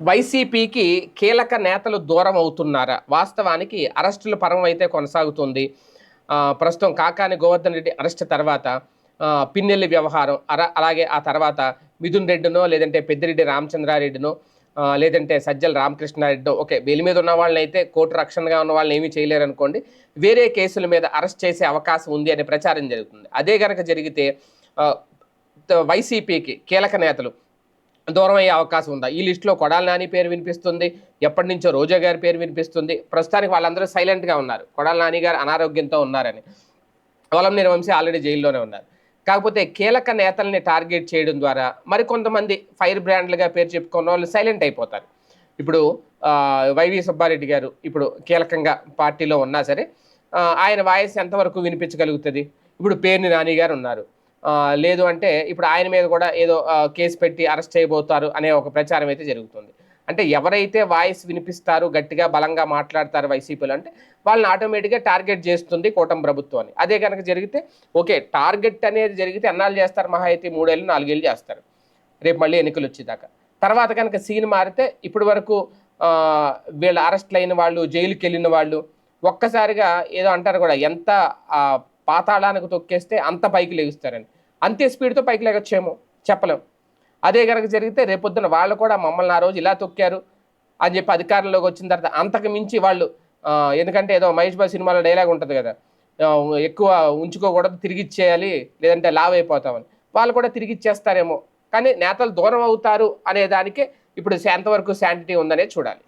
వైసీపీకి కీలక నేతలు దూరం అవుతున్నారా? వాస్తవానికి అరెస్టుల పరం అయితే కొనసాగుతుంది. ప్రస్తుతం కాకాని గోవర్ధన్ రెడ్డి అరెస్ట్ తర్వాత పిన్నెల్లి వ్యవహారం అర అలాగే ఆ తర్వాత మిథున్ రెడ్డినో లేదంటే పెద్దిరెడ్డి రామచంద్రారెడ్డినో లేదంటే సజ్జల రామకృష్ణారెడ్డో ఓకే వీళ్ళ మీద ఉన్న వాళ్ళని అయితే కోర్టు రక్షణగా ఉన్న వాళ్ళని ఏమీ చేయలేరు అనుకోండి వేరే కేసుల మీద అరెస్ట్ చేసే అవకాశం ఉంది అనే ప్రచారం జరుగుతుంది. అదే కనుక జరిగితే వైసీపీకి కీలక నేతలు దూరం అయ్యే అవకాశం ఉందా? ఈ లిస్టులో కొడాల నాని పేరు వినిపిస్తుంది ఎప్పటి నుంచో రోజా గారి పేరు వినిపిస్తుంది. ప్రస్తుతానికి వాళ్ళందరూ సైలెంట్గా ఉన్నారు. కొడాల నాని గారు అనారోగ్యంతో ఉన్నారని. వలంనేని వంశీ ఆల్రెడీ జైల్లోనే ఉన్నారు. కాకపోతే కీలక నేతల్ని టార్గెట్ చేయడం ద్వారా మరికొంతమంది ఫైర్ బ్రాండ్లుగా పేరు చెప్పుకున్న వాళ్ళు సైలెంట్ అయిపోతారు. ఇప్పుడు వైవి సుబ్బారెడ్డి గారు ఇప్పుడు కీలకంగా పార్టీలో ఉన్నా సరే ఆయన వాయిస్ ఎంతవరకు వినిపించగలుగుతుంది? ఇప్పుడు పేర్ని నాని గారు ఉన్నారు. లేదు అంటే ఇప్పుడు ఆయన మీద కూడా ఏదో కేసు పెట్టి అరెస్ట్ చేయబోతారు అనే ఒక ప్రచారం అయితే జరుగుతుంది. అంటే ఎవరైతే వాయిస్ వినిపిస్తారు గట్టిగా బలంగా మాట్లాడతారు వైసీపీలో అంటే వాళ్ళని ఆటోమేటిక్గా టార్గెట్ చేస్తుంది కూటమి ప్రభుత్వాన్ని అదే కనుక జరిగితే ఓకే టార్గెట్ అనేది జరిగితే ఎన్నాళ్ళు చేస్తారు మహా అయితే? మూడేళ్ళు నాలుగేళ్ళు చేస్తారు. రేపు మళ్ళీ ఎన్నికలు వచ్చేదాకా. తర్వాత కనుక సీన్ మారితే ఇప్పటి వరకు వీళ్ళు అరెస్ట్లు అయిన వాళ్ళు జైలుకి వెళ్ళిన వాళ్ళు ఒక్కసారిగా ఏదో అంటారు కూడా ఎంత పాతాళానికి తొక్కేస్తే అంత పైకి లెగుస్తారని. అంతే స్పీడ్తో పైకి లేకొచ్చేమో చెప్పలేం. అదే కనుక జరిగితే రేపొద్దున వాళ్ళు కూడా మమ్మల్ని ఆ రోజు ఇలా తొక్కారు అని చెప్పి అధికారంలోకి వచ్చిన తర్వాత అంతకు మించి వాళ్ళు ఎందుకంటే ఏదో మహేష్ బాబు సినిమాలో డైలాగ్ ఉంటుంది కదా ఎక్కువ ఉంచుకోకూడదు తిరిగి ఇచ్చేయాలి లేదంటే లావ్ అయిపోతామని. వాళ్ళు కూడా తిరిగి ఇచ్చేస్తారేమో కానీ నేతలు దూరం అవుతారు అనేదానికి ఇప్పుడు ఎంతవరకు శాంటిటీ ఉందనే చూడాలి.